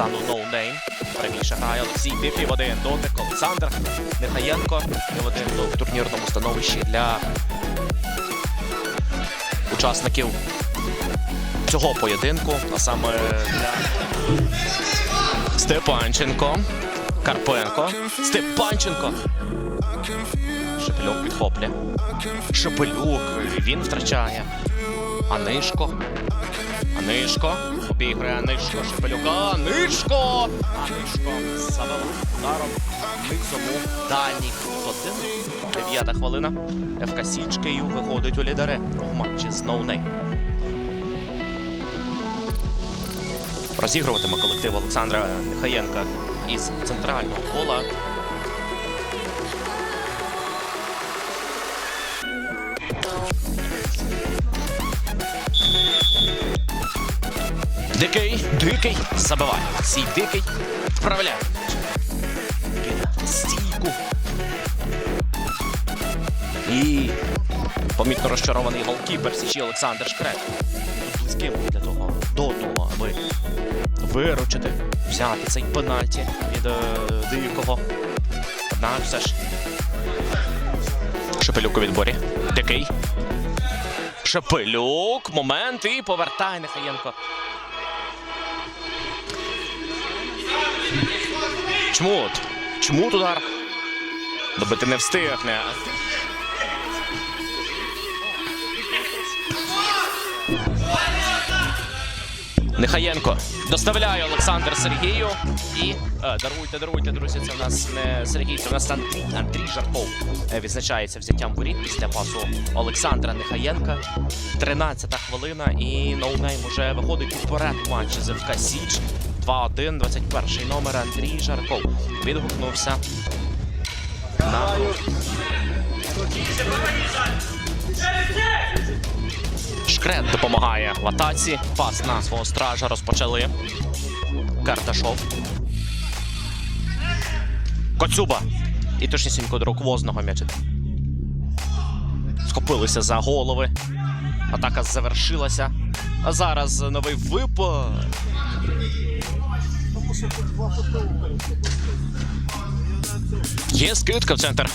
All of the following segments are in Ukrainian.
стану ноунейм. Правіше грає Олексій Дикий в один дотик. Олександр Нехаєнко і один в турнірному становищі для учасників цього поєдинку, а саме для Степанченко. Карпенко. Степанченко. Шепелюк підхоплює. Шепелюк. Він втрачає. Анишко. Анишко. Обігрує Анишко. Шепелюка. Анишко! Анишко завела ударом. Низому дальній годин. Дев'ята хвилина. ФК Січ Київ виходить у лідери у матчі з Ноунейм. Розігруватиме колектив Олександра Михаєнка із центрального кола. Дикий, дикий, забиває. Сій дикий. Вправляє. Стійку. І помітно розчарований голкіпер Січі Олександр Шкрет. Близьким для того, до того, аби виручити, взяти цей пенальті від е, дикого. Однак все ж. Шепелюк у відборі. Дикий. Шепелюк. Момент і повертає Нехаєнко. Чмут. Чмут удар. Добити не встигне. Нехаєнко доставляє Олександр Сергію. І е, даруйте, даруйте, друзі. Це в нас не Сергій, це в нас Андрій, Андрій Жарков е, відзначається взяттям воріт після пасу Олександра Нехаєнка. 13-та хвилина, і ноунейм уже виходить уперед з ФК Січ. 2-1, 21 номер Андрій Жарков відгукнувся на. Шкрет допомагає в атаці. Пас на свого стража розпочали. Карташов. Коцюба. І точнісінько до рук возного м'яча. Схопилися за голови. Атака завершилася. А зараз новий випад. Є скидка в центр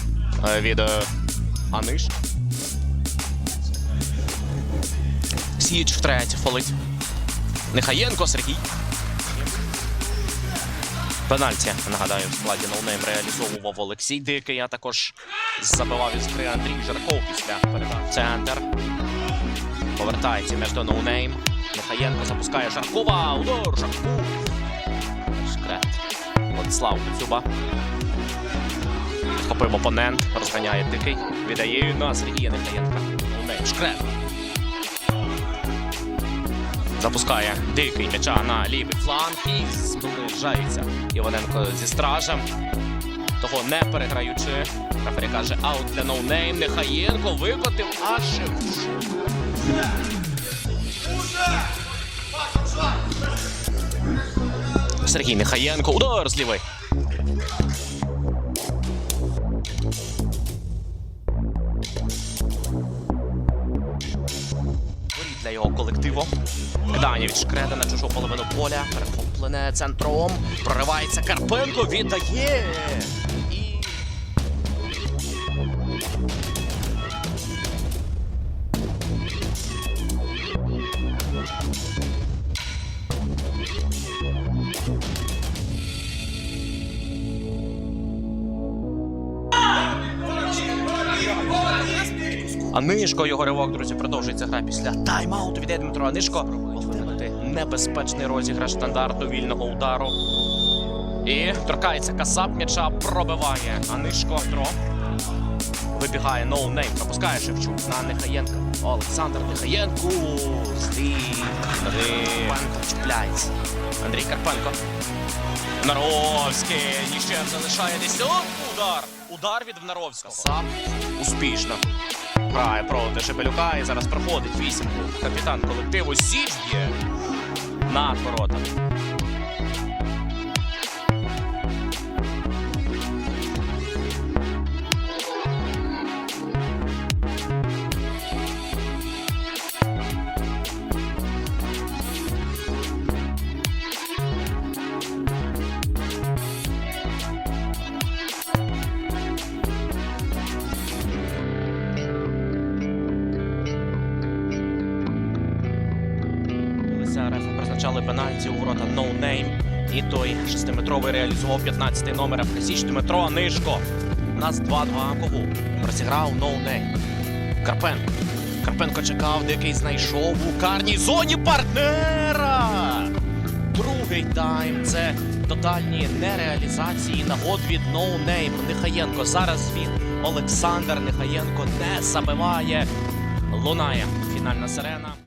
е, від е, Аниш. Січ втретє фолить. Нехаєнко Сергій. Пенальті, нагадаю, в складі ноунейм реалізовував Олексій Дикий, а також забивав із гри Андрій Жарков після передачі. Центр. Повертається між до ноунейм. Нехаєнко запускає Жаркова. Удар Жарков. Шкрет. Владислав Коцюба. Підхопив опонент. Розганяє Дикий. Віддає на Сергія. Ноунейм. Шкрет. Запускає дикий м'яча на лівий фланг і зближається Іваненко зі стражем. Того не переграючи. Рефері каже аут для ноунейм. Нехаєнко викотив аж. Сергій Нехаєнко. Удар з. Для його колективу. Кидання від Шкреда на чужу половину поля. Перехоплене центром. Проривається Карпенко. Віддає. Анишко, його ривок, друзі, продовжується гра після тайм-ауту від Дмитро Анишко. Отримати небезпечний розіграш стандарту вільного удару. І торкається касап м'яча, пробиває Анишко Дро. Вибігає ноунейм, пропускає Шевчук на Нехаєнка. Олександр Нехаєнко. Слід. Карпенко чіпляється. Андрій Карпенко. Наровський. Ніщев залишає десь. Удар. Удар від Внаровського. Сам успішно. Грає проти Шепелюка і зараз проходить вісімку. Капітан колективу Січ є над воротами. Пенальті у ворота No Name. І той шестиметровий реалізував 15-й номер ФКСіч Дмитро Нишко. У нас 2-2 Когу. Розіграв No Name. Карпенко. Карпенко чекав, дикий знайшов у карній зоні партнера. Другий тайм. Це тотальні нереалізації нагод від No Name. Нехаєнко. Зараз він Олександр Нехаєнко не забиває. Лунає фінальна сирена.